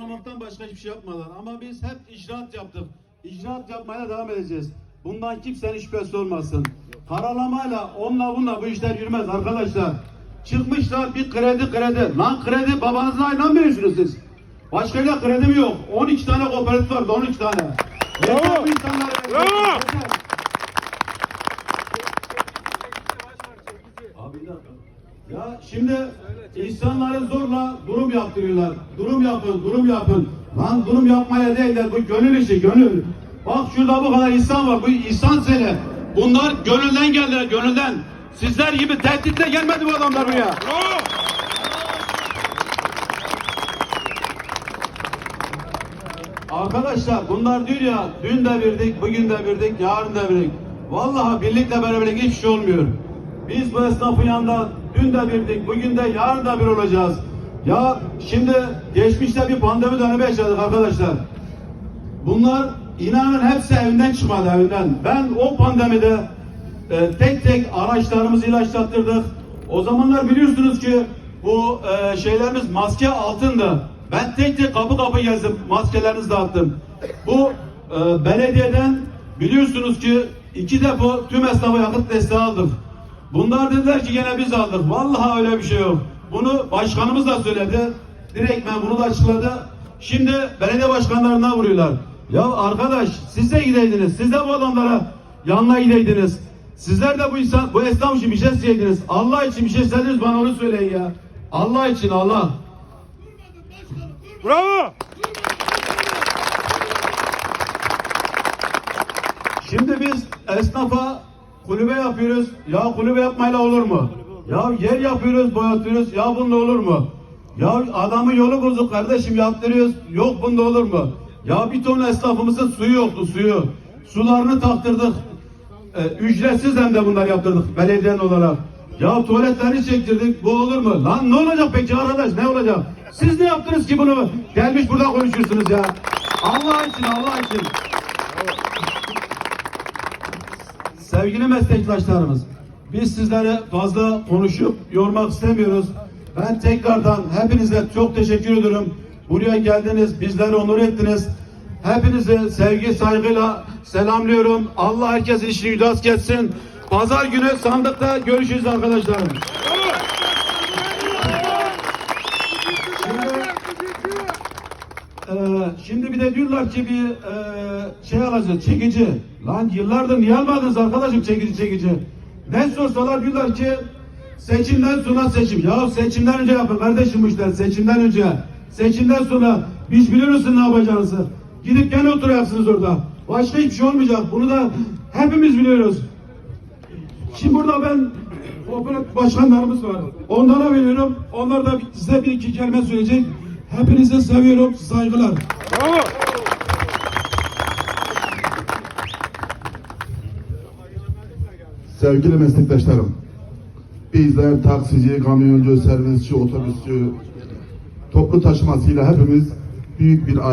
karalamaktan başka hiçbir şey yapmadılar. Ama biz hep icraat yaptık. İcraat yapmaya devam edeceğiz. Bundan kimsenin şüphesi olmasın. Karalamayla onunla bununla bu işler yürümez arkadaşlar. Çıkmışlar bir kredi kredi. Lan kredi mı veriyorsunuz siz? Başka bir kredi mi yok? 12 tane kooperatif vardı 12 tane. İnsanlara. Bravo. Yeter. Abi bir dakika. Ya şimdi insanları zorla durum yaptırıyorlar. Durum yapın, durum yapın. Lan durum yapmaya değil de bu gönül işi, gönül. Bak şurada bu kadar insan var. Bu insan seni. Bunlar gönülden geldiler, gönülden. Sizler gibi tehditle gelmedi bu adamlar buraya. Arkadaşlar bunlar diyor ya dün de verdik, bugün de verdik, yarın da verdik. Vallahi birlikle beraberlik hiçbir şey olmuyor. Biz bu esnafın yanında dün de verdik, bugün de yarın da bir olacağız. Ya şimdi geçmişte bir pandemi dönemi yaşadık arkadaşlar. Bunlar inanın hepsi evinden çıkmadı evinden. Ben o pandemide e, tek tek araçlarımızı ilaçlattırdık. O zamanlar biliyorsunuz ki bu e, şeylerimiz maske altındı. Ben tek tek kapı kapı gezdim, maskelerinizi dağıttım. Bu e, belediyeden biliyorsunuz ki iki depo tüm esnafa yakıt desteği aldık. Bunlar dediler ki gene biz aldık. Vallahi öyle bir şey yok. Bunu başkanımız da söyledi. Direktmen bunu da açıkladı. Şimdi belediye başkanlarına vuruyorlar. Ya arkadaş siz de gideydiniz. Siz de bu adamlara yanına gideydiniz. Sizler de bu insan, bu esnaf için bir şey isteydiniz. Allah için bir şey istediniz bana onu söyleyin ya. Allah için Allah. Bravo. Şimdi biz esnafa kulübe yapıyoruz. Ya kulübe yapmayla olur mu? Ya yer yapıyoruz, boyatıyoruz. Ya bunda olur mu? Ya adamın yolu bozuk kardeşim yaptırıyoruz. Yok bunda olur mu? Ya bir ton esnafımızın suyu yoktu suyu. Sularını taktırdık. Ee, ücretsiz hem de bunlar yaptırdık belediyen olarak. Ya tuvaletlerini çektirdik. Bu olur mu? Lan ne olacak peki arkadaş? Ne olacak? Siz ne yaptınız ki bunu? Gelmiş burada konuşuyorsunuz ya. Allah için Allah için. Sevgili meslektaşlarımız, biz sizlere fazla konuşup yormak istemiyoruz. Ben tekrardan hepinize çok teşekkür ediyorum. Buraya geldiniz, bizleri onur ettiniz. Hepinizi sevgi, saygıyla selamlıyorum. Allah herkesin işini rast geçsin. Pazar günü sandıkta görüşürüz arkadaşlarım. Ee, şimdi bir de diyorlar ki bir e, şey alacağız, çekici. Lan yıllardır niye almadınız arkadaşım çekici çekici? Ne sorsalar diyorlar ki seçimden sonra seçim. Ya seçimden önce yapın kardeşim bu işler, seçimden önce. Seçimden sonra biz biliyoruz ne yapacağınızı. Gidip gene oturacaksınız orada. Başka hiçbir şey olmayacak. Bunu da hepimiz biliyoruz. Şimdi burada ben kooperatif başkanlarımız var. Onlara veriyorum. Onlar da size bir iki kelime söyleyecek. Hepinizi seviyorum. Saygılar. Bravo. Sevgili meslektaşlarım, bizler taksici, kamyoncu, servisçi, otobüsçü, toplu taşımasıyla hepimiz büyük bir aile.